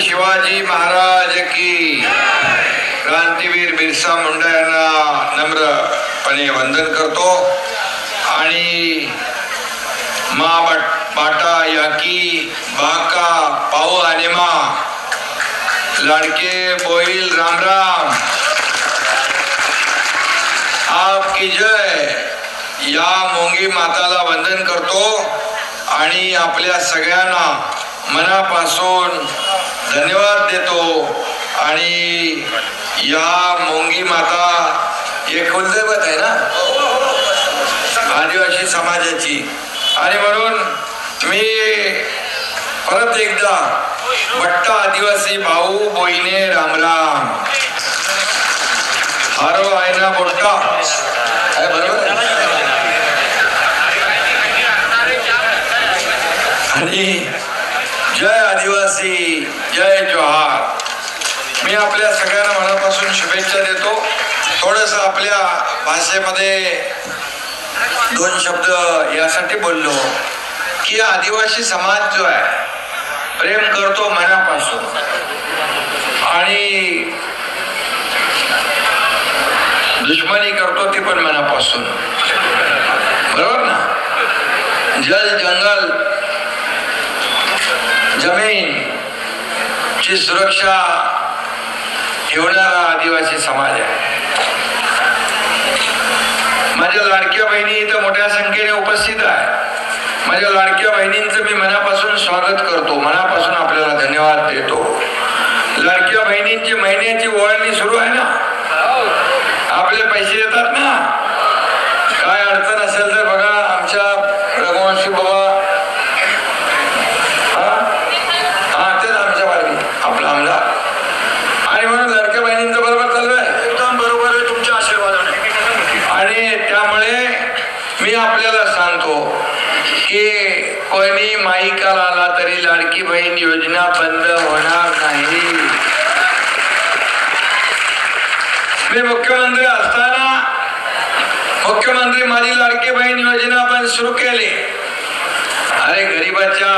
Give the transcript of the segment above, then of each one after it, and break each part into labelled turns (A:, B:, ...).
A: शिवाजी महाराज की। क्रांतीवीर बिरसा मुंडा यांना नम्रपणे वंदन करतो. आणि मा बाटा याकी बाका पाऊ आणि मा लाडके बोईल राम राम। आपकी जय। या मोंगी माताला वंदन करतो. आणि आपल्या सगळ्यांना मनापासून धन्यवाद देतो. आणि या मोंगी माता एक कुलदैवत आहे ना? आदिवासी समाजाची. आणि म्हणून मी परत एकदा भट्टा आदिवासी भाऊ बोईने रामराम हारो आहे ना बोट्टा आहे बरोबर? आणि आदिवासी जय जोहार. मी आपल्या सगळ्यांना मनापासून शुभेच्छा देतो. थोडस आपल्या भाषेमध्ये दोन शब्द यासाठी बोललो. की आदिवासी समाज जो आहे प्रेम करतो मनापासून. आणि दुश्मनी करतो ती पण मनापासून. बरोबर ना? जल जंगल जमीन ची सुरक्षा ठेवणारा आदिवासी समाज आहे. माझ्या लाडक्या बहिणी इथं मोठ्या संख्येने उपस्थित आहे. माझ्या लाडक्या बहिणींचं मी मनापासून स्वागत करतो. मनापासून आपल्याला धन्यवाद देतो. लाडक्या बहिणींची महिन्याची ओळणी सुरू आहे ना? आपले पैसे येतात ना काय अडचण असेल तर बघा आमच्या रघुवंशी बाबा हा हा तेच आमच्या मार्गी आपला आमदार आणि म्हणून लाडक्या बहिणींचं बरोबर चालू आहे
B: एकदम बरोबर आहे तुमच्या आशीर्वादाने
A: आणि त्यामुळे मी आपल्याला सांगतो की कोणी माईकाला आला तरी लाडकी बहीण योजना बंद होणार नाही. मी मुख्यमंत्री असताना मुख्यमंत्री माझी लाडकी बहीण योजना पण सुरू केली. अरे गरीबाच्या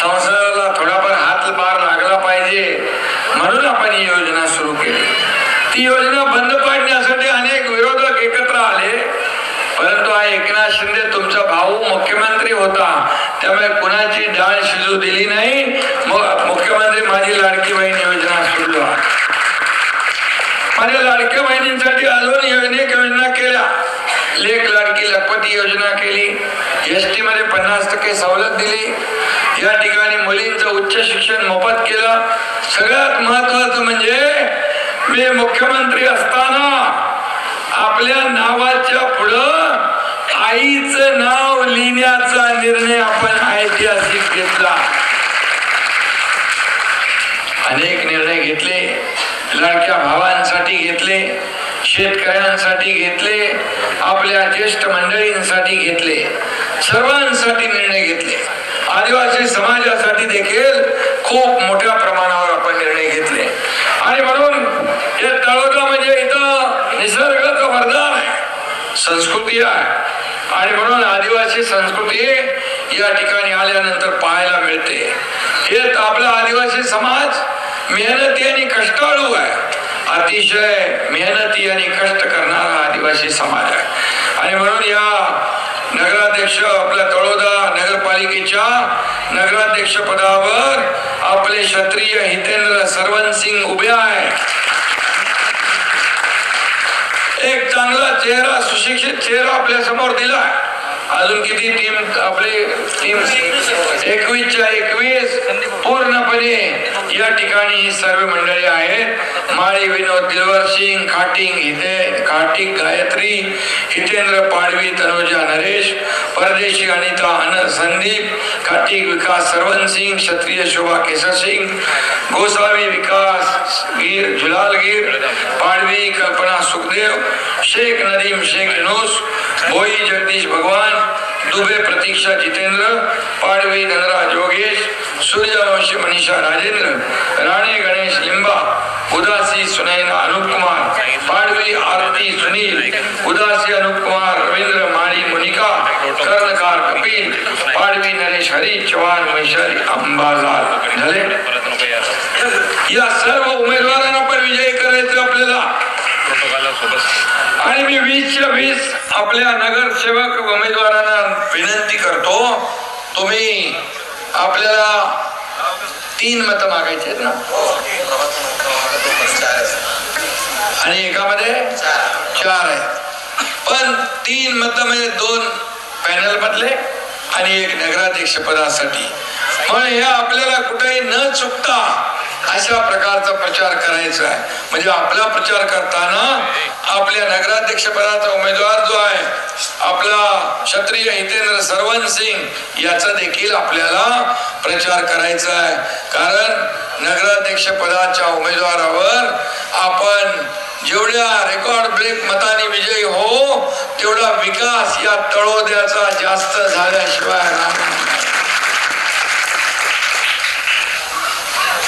A: संसाराला थोडाफार हात बार लागला पाहिजे म्हणून आपण ही योजना सुरू केली. ती योजना बंद पाडण्यासाठी अनेक विरोधक एकत्र आले. परंतु हा एकनाथ शिंदे तुमचा भाऊ मुख्यमंत्री होता. त्यामुळे कुणाची डाळ शिजू दिली नाही. मग मुख्यमंत्री माझी लाडकी बहीण योजना सुरू माझ्या लाडक्या बहिणींसाठी अजून अनेक योजना केल्या. लेख लाडकी लखपती योजना केली. एस टी मध्ये पन्नास टक्के सवलत दिली. या ठिकाणी मुलींचं उच्च शिक्षण मोफत केलं. सगळ्यात महत्वाचं म्हणजे मी मुख्यमंत्री असताना आपल्या नावाच्या पुढं आईचं नाव लिहिण्याचा निर्णय आपण ऐतिहासिक घेतला. अनेक निर्णय घेतले लाडक्या भावांसाठी घेतले शेतकऱ्यांसाठी घेतले आपल्या ज्येष्ठ मंडळींसाठी घेतले सर्वांसाठी निर्णय घेतले. आदिवासी समाजासाठी देखील खूप मोठ्या प्रमाणावर आपण निर्णय घेतले. आणि म्हणून हे तळोदा म्हणजे इथं निसर्गाचं वरदान आहे संस्कृती आहे. आणि म्हणून आदिवासी संस्कृती या ठिकाणी आल्यानंतर पाहायला मिळते. हे आपला आदिवासी समाज मेहनती आणि कष्टाळू आहे. अतिशय मेहनती आणि कष्ट करणारा आदिवासी समाज आहे. आणि म्हणून या नगराध्यक्ष आपल्या तळोदा नगरपालिकेच्या नगराध्यक्ष पदावर आपले क्षत्रिय हितेंद्र सरवन सिंग उभे आहे एक चांगला चेहरा सुशिक्षित चेहरा आपल्यासमोर दिला अजून किती टीम आपले टीम एकवीसच्या एकवीस पूर्णपणे या ठिकाणी ही सर्व मंडळी आहेत. माळी विनोद दिलवर सिंग खाटिंग हिते खाटिक गायत्री हितेंद्र पाडवी तनुजा नरेश परदेशी अनिता अन संदीप खाटिक विकास सरवन सिंग क्षत्रिय शोभा केसर सिंग गोसावी विकास गिर झुलाल गिर पाडवी कल्पना सुखदेव शेख नदीम शेख नुस भोई जगदीश भगवान दुबे प्रतीक्षा जितेंद्र पाडवी धनराज योगेश सूर्यवंशी मनीषा राजेंद्र राणे गणेश लिंबा उदासी सुनैना अनुप कुमार पाडवी आरती सुनील उदासी अनुप कुमार रवींद्र माळी मुनिका कर्णकार कपिल पाडवी नरेश हरी चव्हाण महेशारी अंबाजार झाले? या सर्व उमेदवारांना पण विजयी करायचं आपल्याला. आणि मी वीसच्या वीस आपल्या नगरसेवक उमेदवारांना विनंती करतो तुम्ही आपल्याला तीन मतं मागायचे आहेत ना? आणि एकामध्ये चार आहे पण तीन मत म्हणजे दोन पॅनल मधले आणि एक नगराध्यक्ष पदासाठी पण हे आपल्याला कुठेही न चुकता अशा प्रकारचा प्रचार करायचा आहे? म्हणजे आपला प्रचार करताना आपल्या नगराध्यक्षपदाचा उमेदवार जो आहे आपला क्षत्रिय हितेंद्र सरवन सिंग याचा देखील आपल्याला प्रचार करायचा आहे. कारण नगराध्यक्ष पदाच्या उमेदवारावर आपण जेवढ्या रेकॉर्ड ब्रेक मताने विजयी हो तेवढा विकास या तळोद्याचा जास्त झाल्याशिवाय राहणार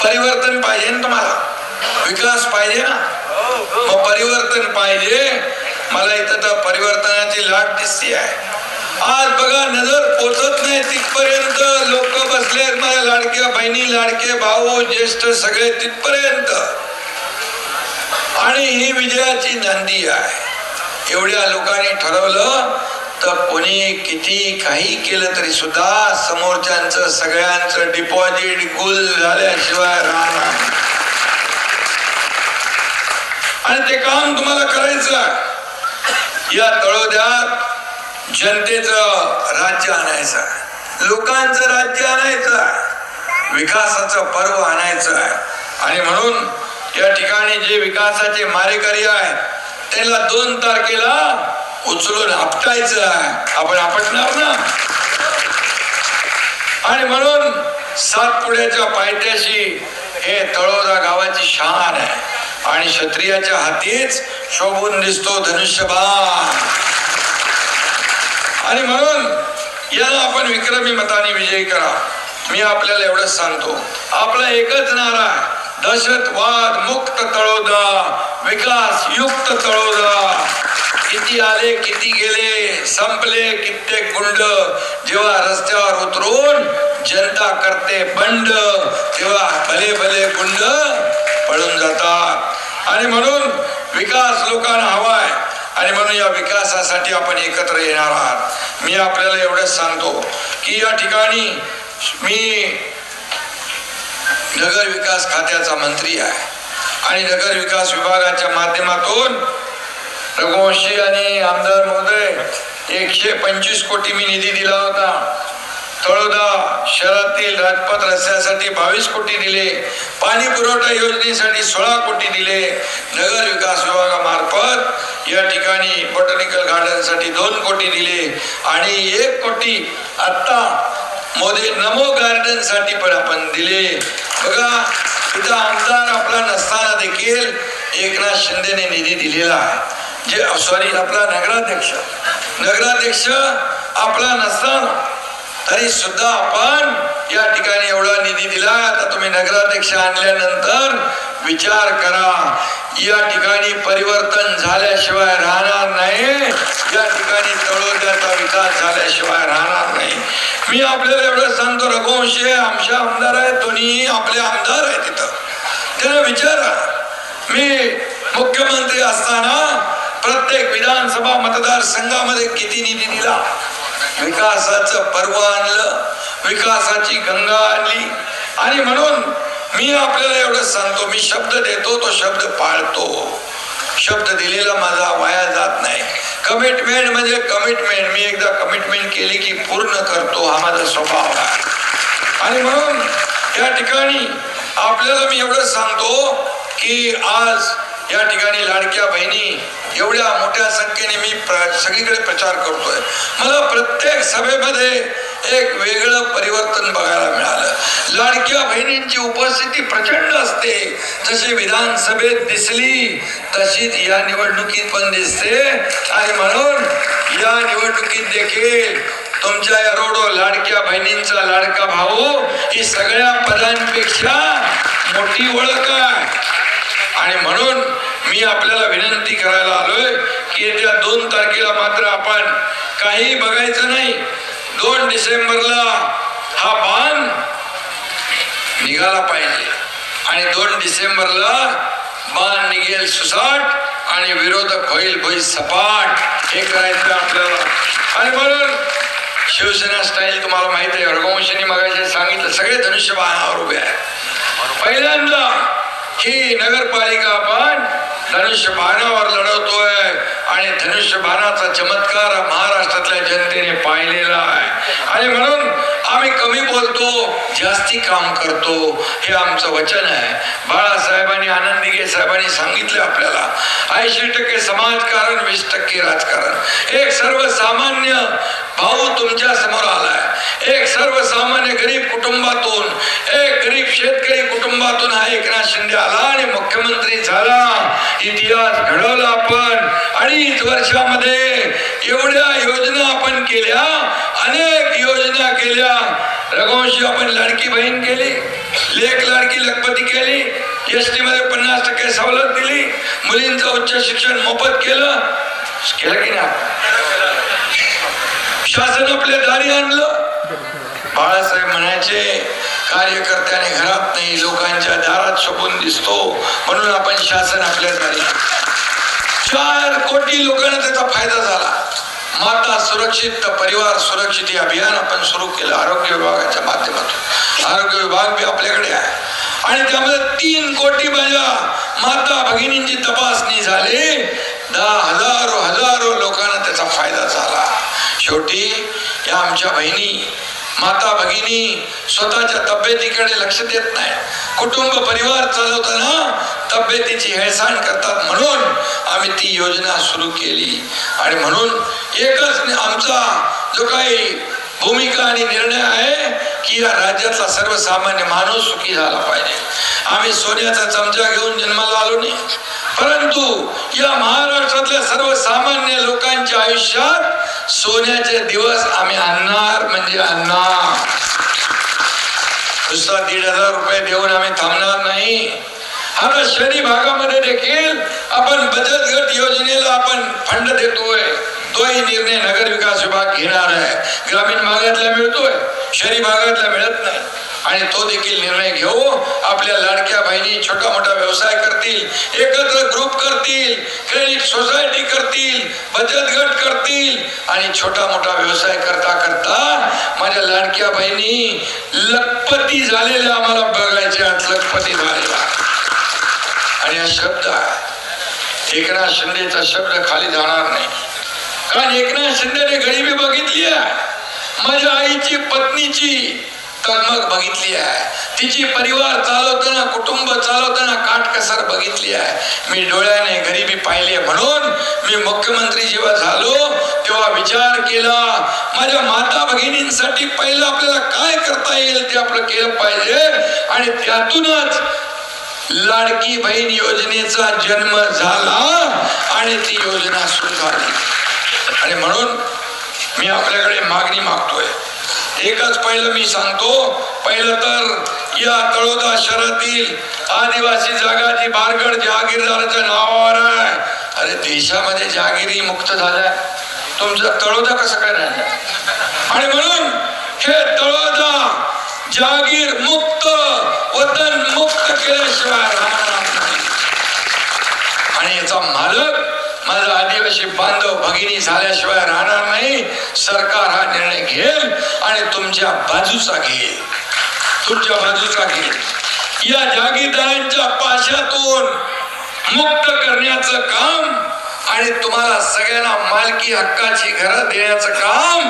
A: परिवर्तन पाहिजे ना तुम्हाला. विकास पाहिजे ना. मग परिवर्तन पाहिजे. मला इथं तर परिवर्तनाची लाट दिसते आहे. आज बघा नजर पोचत नाही तिथपर्यंत. लोक बसले आहेत माझ्या लाडक्या बहिणी लाडके भाऊ ज्येष्ठ सगळे तिथपर्यंत. आणि ही विजयाची नांदी आहे. एवढ्या लोकांनी ठरवलं तर कोणी किती काही केलं तरी सुद्धा समोरच्यांचं सगळ्यांचं डिपॉझिट गुल झाल्याशिवाय राहणार आणि ते काम तुम्हाला करायचं या तळोद्यात जनतेचं राज्य आणायचं आहे. लोकांचं राज्य आणायचं आहे. विकासाचं पर्व आणायचं आहे आणि म्हणून या ठिकाणी जे विकासाचे मारेकरी आहेत त्यांना दोन तारखेला उचलून आपटायचं. आपण आपटणार ना? आणि म्हणून सातपुड्याच्या पायथ्याशी हे तळोदा गावाची शान आहे. आणि क्षत्रियाच्या हातीच शोभून दिसतो धनुष्यबाण. आणि म्हणून याला आपण विक्रमी मताने विजय करा. मी आपल्याला एवढंच सांगतो. आपला एकच नारा दहशतवाद मुक्त तळोदा विकास युक्त तळोदा. किती आले किती गेले संपले कित्येक गुंड. जेव्हा रस्त्यावर उतरून जनता करते बंड तेव्हा भले भले गुंड पळून जातात. आणि म्हणून विकास लोकांना हवाय. आणि म्हणून या विकासासाठी आपण एकत्र येणार आहात. मी आपल्याला एवढंच सांगतो की या ठिकाणी मी नगर विकास खात्याचा मंत्री आहे. आणि नगर विकास विभागाच्या माध्यमातून रघुवंशी आणि आमदार महोदय एकशे पंचवीस कोटी मी निधी दिला होता. तळोदा शहरातील राजपथ रस्त्यासाठी बावीस कोटी दिले. पाणी पुरवठा योजनेसाठी सोळा कोटी दिले. नगर विकास विभागामार्फत या ठिकाणी बॉटनिकल गार्डनसाठी दोन कोटी दिले. आणि एक कोटी आत्ता मोदी नमो गार्डनसाठी पण आपण दिले. बघा तिथं आमदार आपला नसताना देखील एकनाथ शिंदेने निधी दिलेला आहे. जे सॉरी आपला नगराध्यक्ष. नगराध्यक्ष आपला नसताना तरी सुद्धा आपण या ठिकाणी एवढा निधी दिला. आता तुम्ही नगराध्यक्ष आणल्यानंतर विचार करा. या ठिकाणी परिवर्तन झाल्याशिवाय राहणार नाही. या ठिकाणी तळोद्याचा विकास झाल्याशिवाय राहणार नाही. मी आपल्याला एवढं सांगतो रघुवंशी आमच्या आमदार आहेत दोन्ही आपले आमदार आहेत तिथं त्यांना विचारा. मी मुख्यमंत्री असताना प्रत्येक विधानसभा मतदारसंघामध्ये किती निधी दिला? विकासाचं पर्व आणलं विकासाची गंगा आणली. आणि म्हणून मी आपल्याला एवढं सांगतो मी शब्द देतो तो शब्द पाळतो. शब्द दिलेला माझा वाया जात नाही. कमिटमेंट म्हणजे कमिटमेंट मी एकदा कमिटमेंट केली की पूर्ण करतो हा माझा स्वभाव आहे. आणि म्हणून या ठिकाणी आपल्याला मी एवढं सांगतो की आज या ठिकाणी लाडक्या बहिणी एवढ्या मोठ्या संख्येने मी प्र- सगळीकडे प्रचार करतोय. मला प्रत्येक सभेमध्ये एक वेगळं परिवर्तन बघायला मिळालं. लाडक्या बहिणींची उपस्थिती प्रचंड असते. जशी विधानसभेत दिसली तशीच या निवडणुकीत पण दिसते. आणि म्हणून या निवडणुकीत देखील तुमच्या या रोडो लाडक्या बहिणींचा लाडका भाऊ ही सगळ्या पदांपेक्षा मोठी ओळख आहे. आणि म्हणून मी आपल्याला विनंती करायला आलोय की येत्या दोन तारखेला मात्र आपण काही बघायचं नाही. दोन डिसेंबरला हा बाण निघाला पाहिजे. आणि दोन डिसेंबरला बाण निघेल सुसाट आणि विरोधक होईल भुई सपाट. हे करायचं आपल्याला. आणि म्हणून शिवसेना स्टाईल तुम्हाला माहिती आहे. रघुवंशनी मगाशी सांगितलं सगळे धनुष्य बाणावर उभे आहे पहिल्यांदा ही नगरपालिका आपण धनुष्य बाणावर लढवतोय आणि धनुष्य बाणाचा चमत्कार महाराष्ट्रातल्या जनतेने पाहिलेला आहे. आणि म्हणून आम्ही कमी बोलतो जास्ती काम करतो हे आमचं वचन आहे. बाळासाहेबांनी आनंद साहेबांनी सांगितलं आपल्याला. ऐंशी टक्के समाजकारण वीस टक्के राजकारण. एक सर्वसामान्य भाऊ तुमच्यासमोर आलाय. एक सर्वसामान्य गरीब कुटुंबातून एक गरीब शेतकरी कुटुंबातून हा एकनाथ शिंदे आला आणि मुख्यमंत्री झाला. इतिहास घडवला आपण. अडीच वर्षामध्ये एवढ्या योजना आपण केल्या. अनेक योजना केल्या. रघुवंशी आपण लाडकी बहीण केली लेख लाडकी लखपती केली एस टी मध्ये पन्नास टक्के सवलत दिली मुलींचं उच्च शिक्षण मोफत केलं. केलं की नाही? शासन आपल्या दारी आणलं. बाळासाहेब म्हणायचे कार्यकर्त्याने घरात नाही लोकांच्या दारात शोभून दिसतो. म्हणून आपण शासन आपल्या दारी चार कोटी लोकांना त्याचा फायदा झाला. माता सुरक्षित तर परिवार सुरक्षित हे अभियान आपण सुरू केलं आरोग्य विभागाच्या माध्यमातून. आरोग्य विभाग बी आपल्याकडे आहे. आणि त्यामध्ये तीन कोटी माझ्या माता भगिनींची तपासणी झाली. दहा हजारो हजारो लोकांना त्याचा फायदा झाला. शेवटी या आमच्या बहिणी माता भगिनी स्वतःच्या तब्येतीकडे लक्ष देत नाही. कुटुंब परिवार चालवताना तब्येतीची हेळसांड करतात. म्हणून आम्ही ती योजना सुरू केली. आणि म्हणून एकच आमचा जो काही भूमिका आणि निर्णय आहे की या राज्यातला सर्वसामान्य माणूस सुखी झाला पाहिजे. आम्ही सोन्याचा चमचा घेऊन जन्माला आलो नाही. परंतु या महाराष्ट्रातल्या सर्वसामान्य लोकांच्या आयुष्यात सोन्याचे दिवस आम्ही आणणार म्हणजे आणणार. दुसरा दीड हजार रुपये देऊन आम्ही थांबणार नाही. आता शहरी भागामध्ये देखील आपण बचत गट योजनेला आपण फंड देतोय. तोही निर्णय नगर विकास विभाग घेणार आहे. ग्रामीण भागातला मिळतोय शहरी भागातला मिळत नाही. आणि तो देखील निर्णय घेऊ आपल्या लाडक्या बहिणी छोटा मोठा व्यवसाय करतील एकत्र ग्रुप करतील क्रेडिट सोसायटी करतील बचत गट आणि छोटा मोठा व्यवसाय करता करता माझ्या लाडक्या बहिणी लखपती झालेल्या आम्हाला बघायचे लखपती झालेला आणि हा शब्द आहे. एकनाथ शिंदेचा शब्द खाली जाणार नाही. कारण एकनाथ शिंदेने गरिबी बघितली आहे. माझ्या आईची पत्नीची कर्मक बघितली आहे. तिची परिवार चालवताना कुटुंब चालवताना काटकसर बघितली आहे. मी डोळ्याने गरिबी पाहिली आहे. म्हणून मी मुख्यमंत्री जेव्हा झालो तेव्हा विचार केला माझ्या माता भगिनींसाठी पहिलं आपल्याला काय करता येईल ते आपलं केलं पाहिजे आणि त्यातूनच लाडकी बहीण योजनेचा जन्म झाला आणि ती योजना सुरू झाली. आणि म्हणून मी आपल्याकडे मागणी मागतोय. एकच पहिलं मी सांगतो. पहिलं तर या तळोदा शहरातील आदिवासी जागा जी बारगड जहागीरदाराच्या नावावर आहे. अरे देशामध्ये जहागिरी मुक्त झाल्या तुमचं तळोदा कसं काय राहिला? आणि म्हणून हे तळोदा जहागीर मुक्त वतन मुक्त केल्याशिवाय आणि याचा मालक माझा आदिवासी बांधव भगिनी झाल्याशिवाय राहणार नाही. सरकार हा निर्णय घेईल आणि तुमच्या बाजूचा घेईल. तुमच्या बाजूचा घेईल. या जागीरदारांच्या पाशातून मुक्त करण्याचं काम आणि तुम्हाला सगळ्यांना मालकी हक्काची घरं देण्याचं काम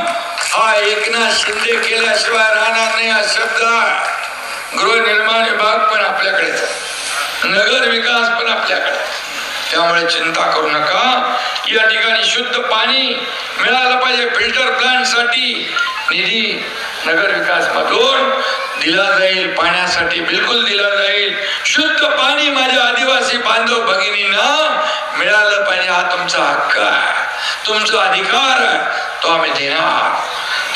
A: हा एकनाथ शिंदे केल्याशिवाय राहणार नाही हा शब्द. गृहनिर्माण विभाग पण आपल्याकडेच नगर विकास पण आपल्याकडे त्यामुळे चिंता करू नका. या ठिकाणी शुद्ध पाणी मिळालं पाहिजे. फिल्टर प्लांटसाठी निधी नगर विकास मधून दिला जाईल. पाण्यासाठी बिलकुल दिला जाईल. शुद्ध पाणी माझ्या आदिवासी बांधव भगिनींना मिळालं पाहिजे. हा तुमचा हक्क आहे. तुमचा अधिकार आहे. तो आम्ही देणार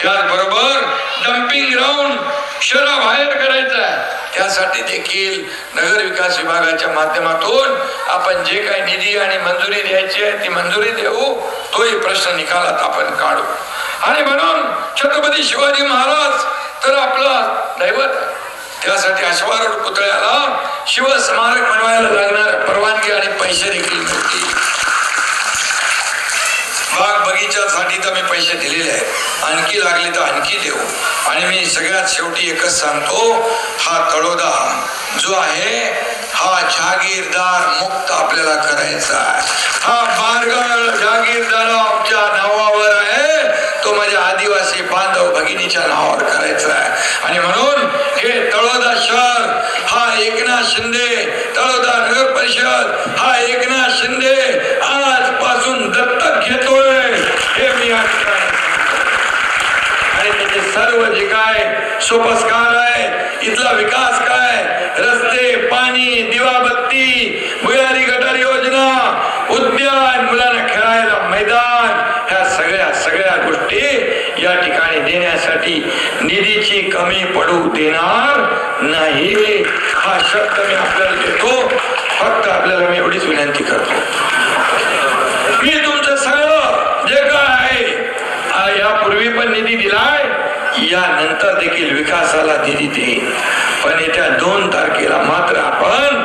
A: त्याचबरोबर डम्पिंग ग्राउंड शहराबाहेर करायचं आहे. त्यासाठी देखील नगर विकास विभागाच्या माध्यमातून आपण जे काही निधी आणि मंजुरी द्यायची आहे ती मंजुरी देऊ तोही प्रश्न निकालात आपण काढू आणि म्हणून छत्रपती शिवाजी महाराज तर आपला दैवत आहे. त्यासाठी अश्वारूढ पुतळ्याला शिवस्मारक बनवायला लागणार परवानगी आणि पैसे देखील मिळतील बाग बगीच्यासाठी तर मी पैसे दिलेले आहेत. आणखी लागले तर आणखी देऊ. आणि मी सगळ्यात शेवटी एकच सांगतो हा तळोदा जो आहे हा जहागीरदार मुक्त आपल्याला करायचा आहे. हा बारगळ जहागीरदार आमच्या नावावर आहे. तो माझ्या आदिवासी बांधव भगिनीच्या नावावर करायचा आहे. आणि म्हणून हे तळ एकनाथ शिंदे तळोदा नगर परिषद. हा एकनाथ शिंदे आजपासून दत्तक घेतोय. हे मी या आणि त्याचे सर्व जे काय सोपस्कार आहे इथला विकास काय? रस्ते पाणी दिवाबत्ती भुयारी गटार योजना उद्यान मुलांना खेळायला मैदान ह्या सगळ्या सगळ्या गोष्टी या ठिकाणी देण्यासाठी निधीची कमी पडू देणार नाही. हा शब्द मी आपल्याला देतो. फक्त आपल्याला मी एवढीच विनंती करतो. मी तुमचं सगळं जे काय आहे पूर्वी पण निधी दिलाय. यानंतर देखील विकासाला निधी देईल पण येत्या दोन तारखेला मात्र आपण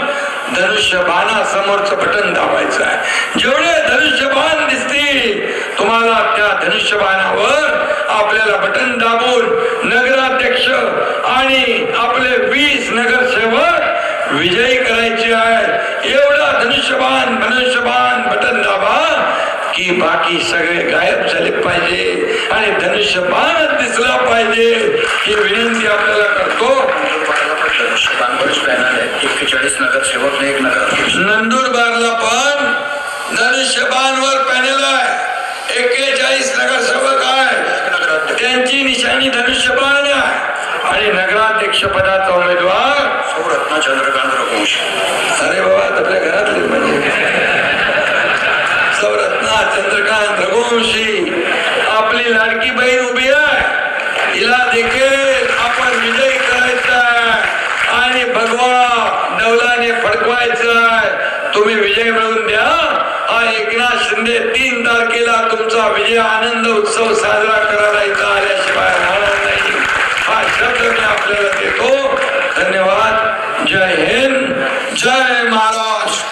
A: धनुष्यबाणा समोरच बटन दाबायचं आहे. जेवढे धनुष्यबाण दिसतील तुम्हाला त्या धनुष्यबाणावर आपल्याला बटन दाबून नगराध्यक्ष आणि आपले वीस नगरसेवक विजयी करायचे आहे एवढा धनुष्यबाण धनुष्यबाण बटन दाबा. की बाकी सगळे गायब झाले पाहिजे आणि धनुष्यबाणच दिसला पाहिजे. ही विनंती आपल्याला करतो.
B: एक्केचाळीस नगरसेवक एक
A: नंदुरबारला पण धनुष्यबाणवर पॅनेल आहे. एक्केचाळीस नगरसेवक आहे. त्यांची निशाणी धनुष्यबाण आहे. आणि नगराध्यक्ष पदाचा उमेदवार
B: सौरत्न चंद्रकांत रघुवंशी.
A: अरे बाबा आपल्या घरातले म्हणजे. चंद्रकांत रघुवंशी आपली लाडकी बहीण उभी आहे. हिला देखील आपण विजयी करायचा आणि भगवा नवलाने फडकवायचा तुम्ही विजय मिळवून द्या. हा एकनाथ शिंदे तीन तारखेला तुमचा विजय आनंद उत्सव साजरा करायचा आल्याशिवाय नाही. हा शब्द मी आपल्याला देतो. धन्यवाद. जय हिंद. जय महाराज